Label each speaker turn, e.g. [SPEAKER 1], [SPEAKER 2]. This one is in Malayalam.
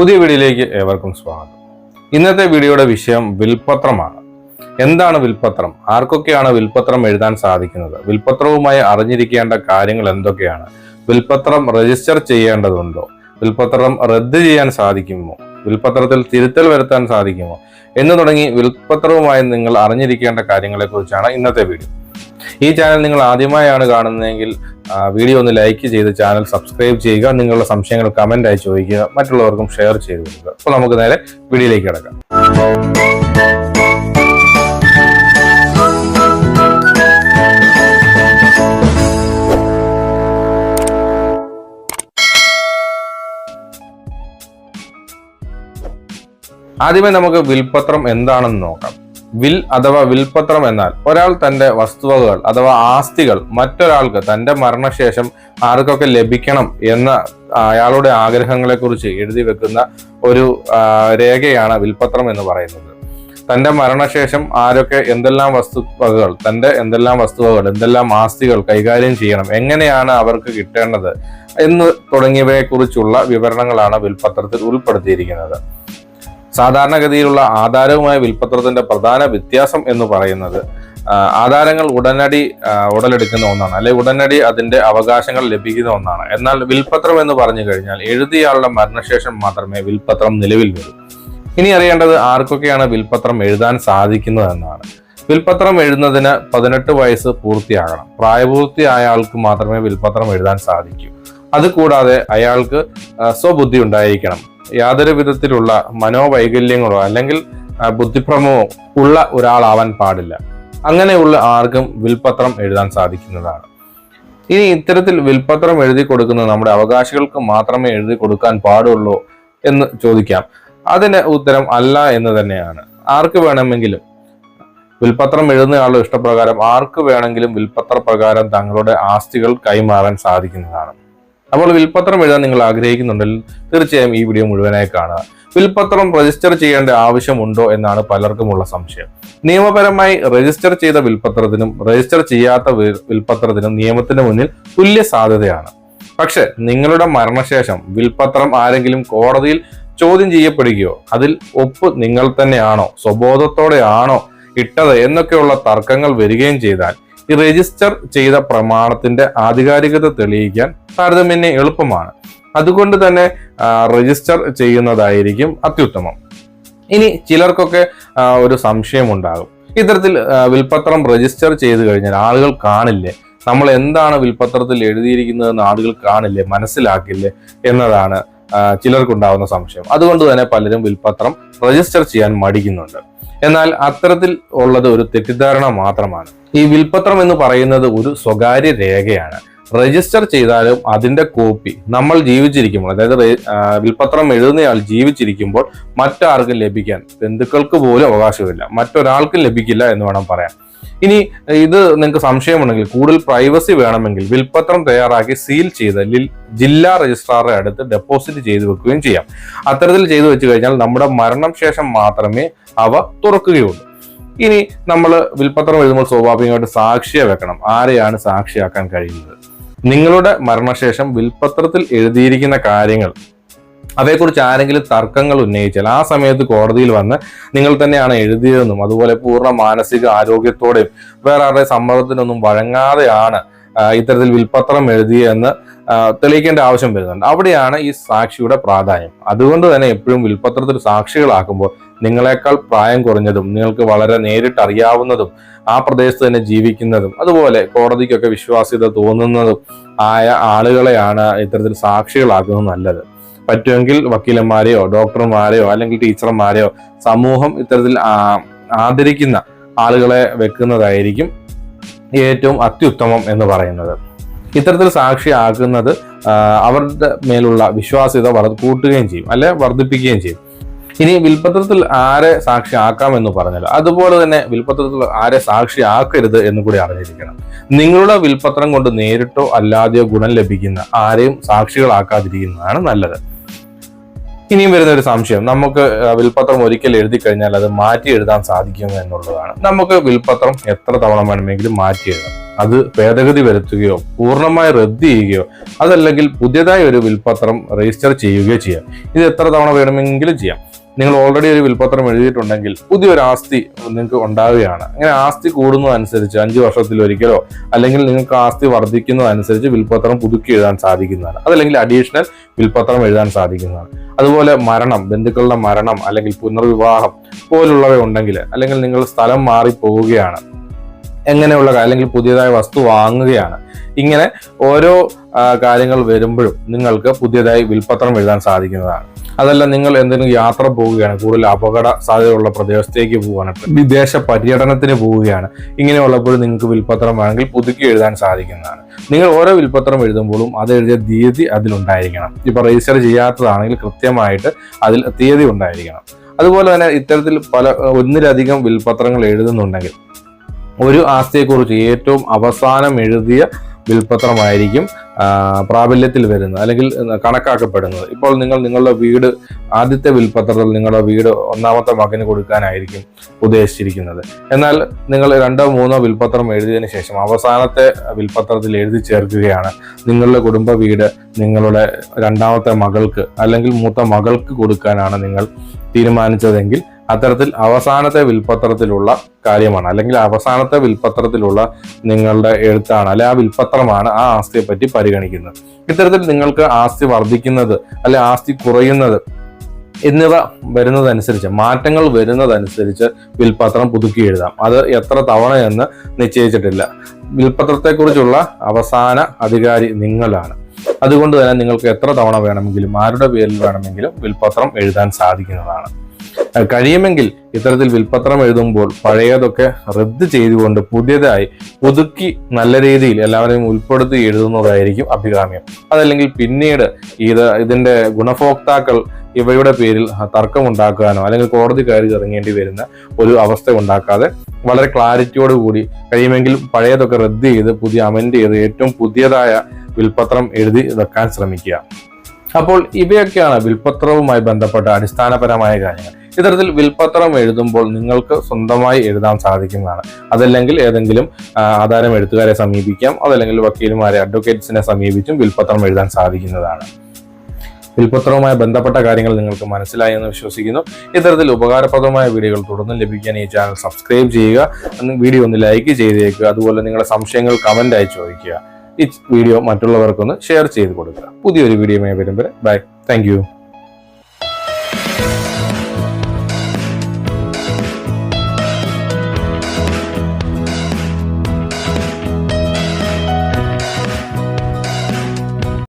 [SPEAKER 1] പുതിയ വീഡിയോയിലേക്ക് ഏവർക്കും സ്വാഗതം. ഇന്നത്തെ വീഡിയോയുടെ വിഷയം വിൽപത്രമാണ്. എന്താണ് വിൽപത്രം? ആർക്കൊക്കെയാണ് വിൽപത്രം എഴുതാൻ സാധിക്കുന്നത്? വിൽപത്രവുമായി അറിഞ്ഞിരിക്കേണ്ട കാര്യങ്ങൾ എന്തൊക്കെയാണ്? വിൽപത്രം രജിസ്റ്റർ ചെയ്യേണ്ടതുണ്ടോ? വിൽപത്രം റദ്ദ് ചെയ്യാൻ സാധിക്കുമോ? വിൽപത്രത്തിൽ തിരുത്തൽ വരുത്താൻ സാധിക്കുമോ? എന്ന് തുടങ്ങി വിൽപത്രവുമായി നിങ്ങൾ അറിഞ്ഞിരിക്കേണ്ട കാര്യങ്ങളെക്കുറിച്ചാണ് ഇന്നത്തെ വീഡിയോ. ഈ ചാനൽ നിങ്ങൾ ആദ്യമായാണ് കാണുന്നതെങ്കിൽ വീഡിയോ ഒന്ന് ലൈക്ക് ചെയ്ത് ചാനൽ സബ്സ്ക്രൈബ് ചെയ്യുക. നിങ്ങളുടെ സംശയങ്ങൾ കമന്റായി ചോദിക്കുക. മറ്റുള്ളവർക്കും ഷെയർ ചെയ്ത് കൊടുക്കുക. അപ്പോൾ നമുക്ക് നേരെ വീഡിയോയിലേക്ക് കിടക്കാം. ആദ്യമേ നമുക്ക് വിൽപത്രം എന്താണെന്ന് നോക്കാം. വിൽ അഥവാ വിൽപത്രം എന്നാൽ ഒരാൾ തന്റെ വസ്തുവകകൾ അഥവാ ആസ്തികൾ മറ്റൊരാൾക്ക് തന്റെ മരണശേഷം ആർക്കൊക്കെ ലഭിക്കണം എന്ന അയാളുടെ ആഗ്രഹങ്ങളെ കുറിച്ച് എഴുതി വെക്കുന്ന ഒരു രേഖയാണ് വിൽപത്രം എന്ന് പറയുന്നത്. തന്റെ മരണശേഷം ആരൊക്കെ എന്തെല്ലാം വസ്തുവകകൾ തന്റെ എന്തെല്ലാം വസ്തുവകകൾ എന്തെല്ലാം ആസ്തികൾ കൈകാര്യം ചെയ്യണം എങ്ങനെയാണ് അവർക്ക് കിട്ടേണ്ടത് എന്ന് തുടങ്ങിയവയെ കുറിച്ചുള്ള വിവരണങ്ങളാണ് വിൽപത്രത്തിൽ ഉൾപ്പെടുത്തിയിരിക്കുന്നത്. സാധാരണഗതിയിലുള്ള ആധാരവുമായ വിൽപത്രത്തിന്റെ പ്രധാന വ്യത്യാസം എന്ന് പറയുന്നത് ആധാരങ്ങൾ ഉടനടി ഉടലെടുക്കുന്ന ഒന്നാണ് അല്ലെ ഉടനടി അതിന്റെ അവകാശങ്ങൾ ലഭിക്കുന്ന ഒന്നാണ്. എന്നാൽ വിൽപത്രം എന്ന് പറഞ്ഞു കഴിഞ്ഞാൽ എഴുതിയയാളുടെ മരണശേഷം മാത്രമേ വിൽപത്രം നിലവിൽ വരൂ. ഇനി അറിയേണ്ടത് ആർക്കൊക്കെയാണ് വിൽപത്രം എഴുതാൻ സാധിക്കുന്നത് എന്നാണ്. വിൽപത്രം എഴുതുന്നതിന് പതിനെട്ട് വയസ്സ് പൂർത്തിയാകണം. പ്രായപൂർത്തിയായ ആൾക്ക് മാത്രമേ വിൽപത്രം എഴുതാൻ സാധിക്കൂ. അതുകൂടാതെ അയാൾക്ക് സ്വബുദ്ധി ഉണ്ടായിരിക്കണം. യാതൊരു വിധത്തിലുള്ള മനോവൈകല്യങ്ങളോ അല്ലെങ്കിൽ ബുദ്ധിഭ്രമമോ ഉള്ള ഒരാളാവാൻ പാടില്ല. അങ്ങനെയുള്ള ആർക്കും വിൽപത്രം എഴുതാൻ സാധിക്കുന്നതാണ്. ഇനി ഇത്തരത്തിൽ വിൽപത്രം എഴുതി കൊടുക്കുന്നത് നമ്മുടെ അവകാശികൾക്ക് മാത്രമേ എഴുതി കൊടുക്കാൻ പാടുള്ളൂ എന്ന് ചോദിക്കാം. അതിന് ഉത്തരം അല്ല എന്ന് തന്നെയാണ്. ആർക്ക് വേണമെങ്കിലും വിൽപത്രം എഴുതുന്നയാളുടെ ഇഷ്ടപ്രകാരം ആർക്ക് വേണമെങ്കിലും വിൽപത്ര പ്രകാരം തങ്ങളുടെ ആസ്തികൾ കൈമാറാൻ സാധിക്കുന്നതാണ്. അപ്പോൾ വിൽപ്പത്രം എഴുതാൻ നിങ്ങൾ ആഗ്രഹിക്കുന്നുണ്ടെങ്കിൽ തീർച്ചയായും ഈ വീഡിയോ മുഴുവനായി കാണുക. വിൽപ്പത്രം രജിസ്റ്റർ ചെയ്യേണ്ട ആവശ്യമുണ്ടോ എന്നാണ് പലർക്കുമുള്ള സംശയം. നിയമപരമായി രജിസ്റ്റർ ചെയ്ത വിൽപ്പത്രത്തിനും രജിസ്റ്റർ ചെയ്യാത്ത വിൽപ്പത്രത്തിനും നിയമത്തിന് മുന്നിൽ തുല്യ സാധ്യതയാണ്. പക്ഷെ നിങ്ങളുടെ മരണശേഷം വിൽപ്പത്രം ആരെങ്കിലും കോടതിയിൽ ചോദ്യം ചെയ്യപ്പെടുകയോ അതിൽ ഒപ്പ് നിങ്ങൾ തന്നെയാണോ സ്വബോധത്തോടെയാണോ ഇട്ടത് എന്നൊക്കെയുള്ള തർക്കങ്ങൾ വരികയും ചെയ്താൽ ഈ രജിസ്റ്റർ ചെയ്ത പ്രമാണത്തിന്റെ ആധികാരികത തെളിയിക്കാൻ താരതമ്യേന എളുപ്പമാണ്. അതുകൊണ്ട് തന്നെ രജിസ്റ്റർ ചെയ്യുന്നതായിരിക്കും അത്യുത്തമം. ഇനി ചിലർക്കൊക്കെ ഒരു സംശയമുണ്ടാകും. ഇത്തരത്തിൽ വിൽപ്പത്രം രജിസ്റ്റർ ചെയ്ത് കഴിഞ്ഞാൽ ആളുകൾ കാണില്ലേ? നമ്മൾ എന്താണ് വിൽപ്പത്രത്തിൽ എഴുതിയിരിക്കുന്നതെന്ന് ആളുകൾ കാണില്ലേ? മനസ്സിലാക്കില്ലേ? എന്നതാണ് ചിലർക്കുണ്ടാവുന്ന സംശയം. അതുകൊണ്ട് തന്നെ പലരും വിൽപ്പത്രം രജിസ്റ്റർ ചെയ്യാൻ മടിക്കുന്നുണ്ട്. എന്നാൽ അത്തരത്തിൽ ഉള്ളത് ഒരു തെറ്റിദ്ധാരണ മാത്രമാണ്. ഈ വിൽപത്രം എന്ന് പറയുന്നത് ഒരു സ്വകാര്യ രേഖയാണ്. രജിസ്റ്റർ ചെയ്താലും അതിന്റെ കോപ്പി നമ്മൾ ജീവിച്ചിരിക്കുമ്പോൾ അതായത് വിൽപത്രം എഴുതുന്നയാൾ ജീവിച്ചിരിക്കുമ്പോൾ മറ്റാർക്കും ലഭിക്കാൻ ബന്ധുക്കൾക്ക് പോലും അവകാശമില്ല. മറ്റൊരാൾക്കും ലഭിക്കില്ല എന്ന് വേണം പറയാൻ. ഇനി ഇത് നിങ്ങൾക്ക് സംശയമുണ്ടെങ്കിൽ കൂടുതൽ പ്രൈവസി വേണമെങ്കിൽ വിൽപത്രം തയ്യാറാക്കി സീൽ ചെയ്ത് ജില്ലാ രജിസ്ട്രാറുടെ അടുത്ത് ഡെപ്പോസിറ്റ് ചെയ്തു വെക്കുകയും ചെയ്യാം. അത്തരത്തിൽ ചെയ്തു വെച്ച് കഴിഞ്ഞാൽ നമ്മുടെ മരണം ശേഷം മാത്രമേ അവ തുറക്കുകയുള്ളൂ. ഇനി നമ്മൾ വിൽപത്രം എഴുതുമ്പോൾ സ്വാഭാവികമായിട്ട് സാക്ഷിയെ വെക്കണം. ആരെയാണ് സാക്ഷിയാക്കാൻ കഴിയുന്നത്? നിങ്ങളുടെ മരണശേഷം വിൽപത്രത്തിൽ എഴുതിയിരിക്കുന്ന കാര്യങ്ങൾ അവയെക്കുറിച്ച് ആരെങ്കിലും തർക്കങ്ങൾ ഉന്നയിച്ചാൽ ആ സമയത്ത് കോടതിയിൽ വന്ന് നിങ്ങൾ തന്നെയാണ് എഴുതിയതെന്നും അതുപോലെ പൂർണ മാനസിക ആരോഗ്യത്തോടെയും വേറെ ആരുടെ സമ്മർദ്ദത്തിനൊന്നും വഴങ്ങാതെയാണ് ഇത്തരത്തിൽ വിൽപത്രം എഴുതിയെന്ന് തെളിയിക്കേണ്ട ആവശ്യം വരുന്നുണ്ട്. അവിടെയാണ് ഈ സാക്ഷിയുടെ പ്രാധാന്യം. അതുകൊണ്ട് തന്നെ എപ്പോഴും വിൽപ്പത്രത്തിൽ സാക്ഷികളാക്കുമ്പോൾ നിങ്ങളെക്കാൾ പ്രായം കുറഞ്ഞതും നിങ്ങൾക്ക് വളരെ നേരിട്ട് അറിയാവുന്നതും ആ പ്രദേശത്ത് തന്നെ ജീവിക്കുന്നതും അതുപോലെ കോടതിക്കൊക്കെ വിശ്വാസ്യത തോന്നുന്നതും ആയ ആളുകളെയാണ് ഇത്തരത്തിൽ സാക്ഷികളാക്കുന്നത് നല്ലത്. പറ്റുമെങ്കിൽ വക്കീലന്മാരെയോ ഡോക്ടർമാരെയോ അല്ലെങ്കിൽ ടീച്ചർമാരെയോ സമൂഹം ഇത്തരത്തിൽ ആദരിക്കുന്ന ആളുകളെ വെക്കുന്നതായിരിക്കും ഏറ്റവും അത്യുത്തമം എന്ന് പറയുന്നത്. ഇത്തരത്തിൽ സാക്ഷിയാക്കുന്നത് അവരുടെ മേലുള്ള വിശ്വാസ്യത വള കൂട്ടുകയും ചെയ്യും അല്ലെ? വർദ്ധിപ്പിക്കുകയും ചെയ്യും. ഇനി വിൽപത്രത്തിൽ ആരെ സാക്ഷി ആക്കാമെന്ന് പറഞ്ഞാൽ അതുപോലെ തന്നെ വിൽപത്രത്തിൽ ആരെ സാക്ഷിയാക്കരുത് എന്ന് കൂടി അറിഞ്ഞിരിക്കണം. നിങ്ങളുടെ വിൽപത്രം കൊണ്ട് നേരിട്ടോ അല്ലാതെയോ ഗുണം ലഭിക്കുന്ന ആരെയും സാക്ഷികളാക്കാതിരിക്കുന്നതാണ് നല്ലത്. ഇനിയും വരുന്ന ഒരു സംശയം നമുക്ക് വിൽപത്രം ഒരിക്കൽ എഴുതി കഴിഞ്ഞാൽ അത് മാറ്റി എഴുതാൻ സാധിക്കുമോ എന്നുള്ളതാണ്. നമുക്ക് വിൽപത്രം എത്ര തവണ വേണമെങ്കിലും മാറ്റി എഴുതാം. അത് ഭേദഗതി വരുത്തുകയോ പൂർണമായി റദ്ദ് ചെയ്യുകയോ അതല്ലെങ്കിൽ പുതിയതായി ഒരു വിൽപത്രം രജിസ്റ്റർ ചെയ്യുകയോ ചെയ്യാം. ഇത് എത്ര തവണ വേണമെങ്കിലും ചെയ്യാം. നിങ്ങൾ ഓൾറെഡി ഒരു വിൽപത്രം എഴുതിയിട്ടുണ്ടെങ്കിൽ പുതിയൊരു ആസ്തി നിങ്ങൾക്ക് ഉണ്ടാവുകയാണ്. അങ്ങനെ ആസ്തി കൂടുന്നതനുസരിച്ച് അഞ്ച് വർഷത്തിൽ ഒരിക്കലോ അല്ലെങ്കിൽ നിങ്ങൾക്ക് ആസ്തി വർദ്ധിക്കുന്നതനുസരിച്ച് വിൽപത്രം പുതുക്കി എഴുതാൻ സാധിക്കുന്നതാണ്. അതല്ലെങ്കിൽ അഡീഷണൽ വിൽപത്രം എഴുതാൻ സാധിക്കുന്നതാണ്. അതുപോലെ മരണം ബന്ധുക്കളുടെ മരണം അല്ലെങ്കിൽ പുനർവിവാഹം പോലുള്ളവ ഉണ്ടെങ്കിൽ അല്ലെങ്കിൽ നിങ്ങൾ സ്ഥലം മാറി പോവുകയാണ് എങ്ങനെയുള്ള അല്ലെങ്കിൽ പുതിയതായ വസ്തു വാങ്ങുകയാണ്. ഇങ്ങനെ ഓരോ കാര്യങ്ങൾ വരുമ്പോഴും നിങ്ങൾക്ക് പുതിയതായി വിൽപത്രം എഴുതാൻ സാധിക്കുന്നതാണ്. അതല്ല നിങ്ങൾ എന്തെങ്കിലും യാത്ര പോവുകയാണ് കൂടുതൽ അപകട സാധ്യതയുള്ള പ്രദേശത്തേക്ക് പോവുകയാണ് വിദേശ പര്യടനത്തിന് പോവുകയാണ് ഇങ്ങനെയുള്ളപ്പോൾ നിങ്ങൾക്ക് വിൽപത്രം വേണമെങ്കിൽ പുതുക്കി എഴുതാൻ സാധിക്കുന്നതാണ്. നിങ്ങൾ ഓരോ വിൽപത്രം എഴുതുമ്പോഴും അത് എഴുതിയ തീയതി അതിലുണ്ടായിരിക്കണം. ഇപ്പൊ രജിസ്റ്റർ ചെയ്യാത്തതാണെങ്കിൽ കൃത്യമായിട്ട് അതിൽ തീയതി ഉണ്ടായിരിക്കണം. അതുപോലെ തന്നെ ഇത്തരത്തിൽ പല ഒന്നിലധികം വിൽപത്രങ്ങൾ എഴുതുന്നുണ്ടെങ്കിൽ ഒരു ആസ്തിയെക്കുറിച്ച് ഏറ്റവും അവസാനം എഴുതിയ വിൽപത്രമായിരിക്കും പ്രാബല്യത്തിൽ വരുന്നത് അല്ലെങ്കിൽ കണക്കാക്കപ്പെടുന്നത്. ഇപ്പോൾ നിങ്ങൾ നിങ്ങളുടെ വീട് ആദ്യത്തെ വിൽപത്രത്തിൽ നിങ്ങളുടെ വീട് ഒന്നാമത്തെ മകന് കൊടുക്കാനായിരിക്കും ഉദ്ദേശിച്ചിരിക്കുന്നത്. എന്നാൽ നിങ്ങൾ രണ്ടോ മൂന്നോ വിൽപത്രം എഴുതിയതിനു ശേഷം അവസാനത്തെ വിൽപത്രത്തിൽ എഴുതി ചേർക്കുകയാണ്. നിങ്ങളുടെ കുടുംബ വീട് നിങ്ങളുടെ രണ്ടാമത്തെ മകൾക്ക് അല്ലെങ്കിൽ മൂത്ത മകൾക്ക് കൊടുക്കാനാണ് നിങ്ങൾ തീരുമാനിച്ചതെങ്കിൽ അത്തരത്തിൽ അവസാനത്തെ വിൽപത്രത്തിലുള്ള കാര്യമാണ്. അല്ലെങ്കിൽ അവസാനത്തെ വിൽപത്രത്തിലുള്ള നിങ്ങളുടെ എഴുത്താണ്. അല്ലെ ആ വിൽപത്രമാണ് ആ ആസ്തിയെ പറ്റി പരിഗണിക്കുന്നത്. ഇത്തരത്തിൽ നിങ്ങൾക്ക് ആസ്തി വർദ്ധിക്കുന്നത് അല്ലെ ആസ്തി കുറയുന്നത് എന്നിവ വരുന്നതനുസരിച്ച് മാറ്റങ്ങൾ വരുന്നതനുസരിച്ച് വിൽപത്രം പുതുക്കി എഴുതാം. അത് എത്ര തവണ എന്ന് നിശ്ചയിച്ചിട്ടില്ല. വിൽപത്രത്തെക്കുറിച്ചുള്ള അവസാന അധികാരി നിങ്ങളാണ്. അതുകൊണ്ട് തന്നെ നിങ്ങൾക്ക് എത്ര തവണ വേണമെങ്കിലും ആരുടെ പേരിൽ വേണമെങ്കിലും വിൽപത്രം എഴുതാൻ സാധിക്കുന്നതാണ്. കഴിയുമെങ്കിൽ ഇത്തരത്തിൽ വിൽപ്പത്രം എഴുതുമ്പോൾ പഴയതൊക്കെ റദ്ദ് ചെയ്തുകൊണ്ട് പുതിയതായി പുതുക്കി നല്ല രീതിയിൽ എല്ലാവരെയും ഉൾപ്പെടുത്തി എഴുതുന്നതായിരിക്കും അഭികാമ്യം. അതല്ലെങ്കിൽ പിന്നീട് ഇത് ഇതിന്റെ ഗുണഭോക്താക്കൾ ഇവയുടെ പേരിൽ തർക്കമുണ്ടാക്കാനോ അല്ലെങ്കിൽ കോടതി കയറി ഇറങ്ങേണ്ടി വരുന്ന ഒരു അവസ്ഥ ഉണ്ടാക്കാതെ വളരെ ക്ലാരിറ്റിയോട് കൂടി കഴിയുമെങ്കിൽ പഴയതൊക്കെ റദ്ദ് ചെയ്ത് പുതിയ അമെൻഡ് ചെയ്ത് ഏറ്റവും പുതിയതായ വിൽപ്പത്രം എഴുതി വെക്കാൻ ശ്രമിക്കുക. അപ്പോൾ ഇവയൊക്കെയാണ് വിൽപത്രവുമായി ബന്ധപ്പെട്ട അടിസ്ഥാനപരമായ കാര്യങ്ങൾ. ഇത്തരത്തിൽ വിൽപത്രം എഴുതുമ്പോൾ നിങ്ങൾക്ക് സ്വന്തമായി എഴുതാൻ സാധിക്കുന്നതാണ്. അതല്ലെങ്കിൽ ഏതെങ്കിലും ആധാരം എഴുത്തുകാരെ സമീപിക്കാം അതല്ലെങ്കിൽ വക്കീലുമാരെ അഡ്വക്കേറ്റ്സിനെ സമീപിച്ചും വിൽപത്രം എഴുതാൻ സാധിക്കുന്നതാണ്. വിൽപത്രവുമായി ബന്ധപ്പെട്ട കാര്യങ്ങൾ നിങ്ങൾക്ക് മനസ്സിലായി എന്ന് വിശ്വസിക്കുന്നു. ഇത്തരത്തിൽ ഉപകാരപ്രദമായ വീഡിയോകൾ തുടർന്ന് ലഭിക്കാൻ ഈ ചാനൽ സബ്സ്ക്രൈബ് ചെയ്യുക വീഡിയോ ഒന്ന് ലൈക്ക് ചെയ്തേക്കുക അതുപോലെ നിങ്ങളുടെ സംശയങ്ങൾ കമന്റ് ആയി ചോദിക്കുക. ഈ വീഡിയോ മറ്റുള്ളവർക്കൊന്ന് ഷെയർ ചെയ്ത് കൊടുക്കുക. പുതിയൊരു വീഡിയോയുമായി വരുമ്പോൾ ബൈ താങ്ക്